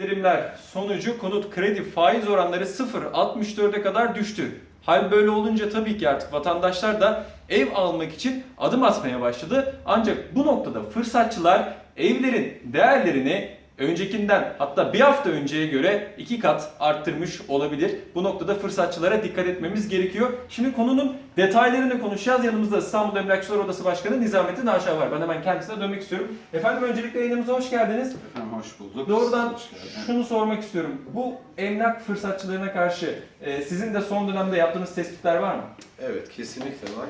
indirimler sonucu konut kredi faiz oranları 0.64'e kadar düştü. Hal böyle olunca tabii ki artık vatandaşlar da ev almak için adım atmaya başladı. Ancak bu noktada fırsatçılar evlerin değerlerini öncekinden hatta bir hafta önceye göre iki kat arttırmış olabilir. Bu noktada fırsatçılara dikkat etmemiz gerekiyor. Şimdi konunun detaylarını konuşacağız. Yanımızda İstanbul Emlakçılar Odası Başkanı Nizamettin Aşağı var. Ben hemen kendisine dönmek istiyorum. Efendim öncelikle yayınımıza hoş geldiniz. Efendim hoş bulduk. Doğrudan Hoş şunu sormak istiyorum. Bu emlak fırsatçılarına karşı e, sizin de son dönemde yaptığınız tespitler var mı? Evet kesinlikle var.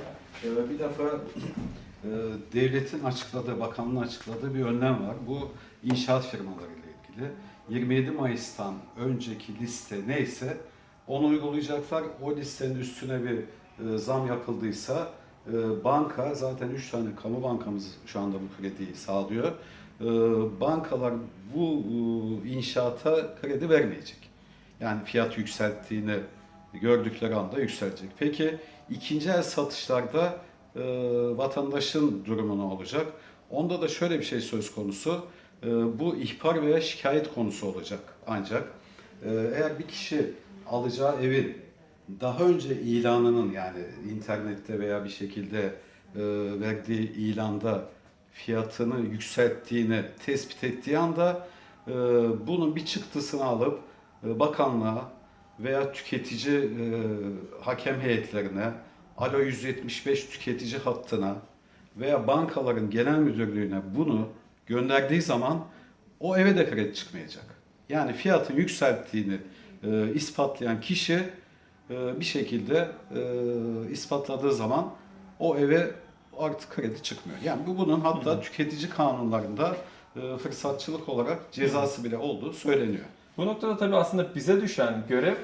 Bir defa devletin açıkladığı, bakanlığın açıkladığı bir önlem var. Bu inşaat firmaları ile ilgili. 27 Mayıs'tan önceki liste neyse onu uygulayacaklar. O listenin üstüne bir e, zam yapıldıysa e, banka zaten 3 tane kamu bankamız şu anda bu krediyi sağlıyor. E, bankalar bu inşaata kredi vermeyecek. Yani fiyat yükselttiğini gördükleri anda yükselecek. Peki ikinci el satışlarda e, vatandaşın durumu ne olacak? Onda da şöyle bir şey söz konusu. E, bu ihbar veya şikayet konusu olacak ancak. e, eğer bir kişi alacağı evin daha önce ilanının yani internette veya bir şekilde e, verdiği ilanda fiyatını yükselttiğini tespit ettiği anda e, bunun bir çıktısını alıp e, bakanlığa veya tüketici e, hakem heyetlerine, Alo 175 tüketici hattına veya bankaların genel müdürlüğüne bunu gönderdiği zaman o eve de kredi çıkmayacak. Yani fiyatın yükselttiğini e, ispatlayan kişi e, bir şekilde e, ispatladığı zaman o eve artık kredi çıkmıyor. Yani bu bunun hatta tüketici kanunlarında e, fırsatçılık olarak cezası bile olduğu söyleniyor. Bu noktada tabii aslında bize düşen görev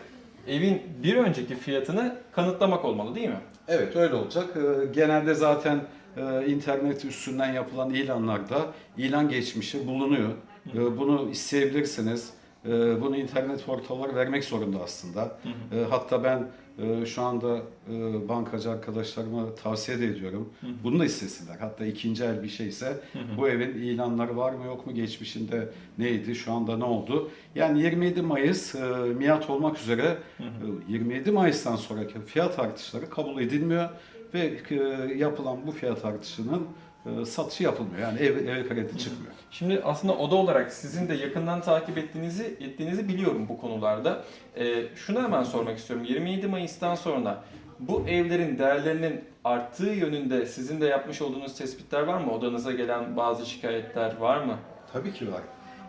evin bir önceki fiyatını kanıtlamak olmalı değil mi? Evet öyle olacak. Ee, Genelde zaten e, internet üstünden yapılan ilanlarda ilan geçmişi bulunuyor. Ee, Bunu isteyebilirsiniz. Ee, Bunu internet portalları vermek zorunda aslında. Ee, Hatta ben e, şu anda e, bankacı arkadaşlarıma tavsiye de ediyorum. Bunu da istesinler. Hatta ikinci el bir şeyse bu evin ilanları var mı yok mu geçmişinde neydi şu anda ne oldu? Yani 27 Mayıs e, miat olmak üzere e, 27 Mayıs'tan sonraki fiyat artışları kabul edilmiyor ve e, yapılan bu fiyat artışının e, satışı yapılmıyor. Yani ev, eve kredi çıkmıyor. Şimdi aslında oda olarak sizin de yakından takip ettiğinizi ettiğinizi biliyorum bu konularda. Ee, şunu hemen sormak istiyorum. 27 Mayıs'tan sonra bu evlerin değerlerinin arttığı yönünde sizin de yapmış olduğunuz tespitler var mı? Odanıza gelen bazı şikayetler var mı? Tabii ki var.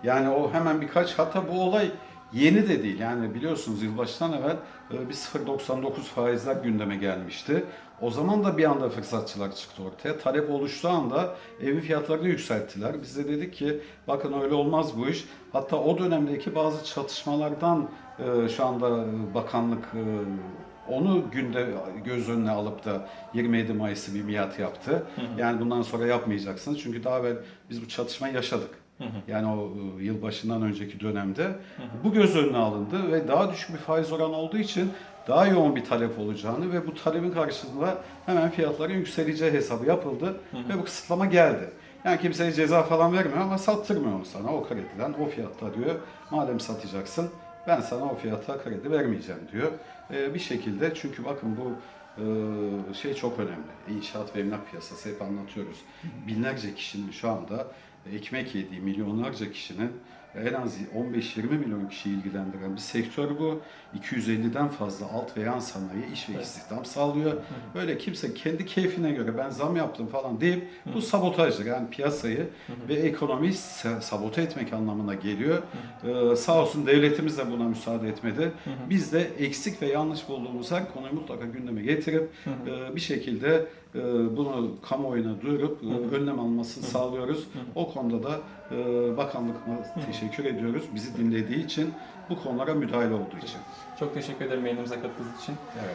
Yani o hemen birkaç hatta bu olay yeni de değil. Yani biliyorsunuz yılbaşından evvel e, bir 0.99 faizler gündeme gelmişti. O zaman da bir anda fırsatçılar çıktı ortaya. Talep oluştuğu anda evin fiyatlarını yükselttiler. Biz de dedik ki bakın öyle olmaz bu iş. Hatta o dönemdeki bazı çatışmalardan e, şu anda bakanlık e, onu günde göz önüne alıp da 27 Mayıs'ı bir miat yaptı. Yani bundan sonra yapmayacaksınız. Çünkü daha evvel biz bu çatışmayı yaşadık. Yani o e, yılbaşından önceki dönemde bu göz önüne alındı ve daha düşük bir faiz oranı olduğu için daha yoğun bir talep olacağını ve bu talebin karşısında hemen fiyatların yükseleceği hesabı yapıldı ve bu kısıtlama geldi. Yani kimseye ceza falan vermiyor ama sattırmıyor onu sana o krediden, o fiyatta diyor. Madem satacaksın ben sana o fiyata kredi vermeyeceğim diyor. Ee, bir şekilde çünkü bakın bu e, şey çok önemli. İnşaat ve emlak piyasası hep anlatıyoruz. Binlerce kişinin şu anda ekmek yediği, milyonlarca kişinin en az 15-20 milyon kişiyi ilgilendiren bir sektör bu. 250'den fazla alt ve yan sanayi iş ve istihdam sağlıyor. Böyle kimse kendi keyfine göre ben zam yaptım falan deyip bu sabotajdır. Yani piyasayı ve ekonomiyi sa- sabote etmek anlamına geliyor. Ee, sağ olsun devletimiz de buna müsaade etmedi. Biz de eksik ve yanlış bulduğumuz her konuyu mutlaka gündeme getirip e, bir şekilde e, bunu kamuoyuna duyurup e, önlem almasını sağlıyoruz. O konuda da e, bakanlıkla teşekkür ediyoruz. Bizi dinlediği için, bu konulara müdahale olduğu için. Çok teşekkür ederim yayınımıza katıldığınız için. Evet.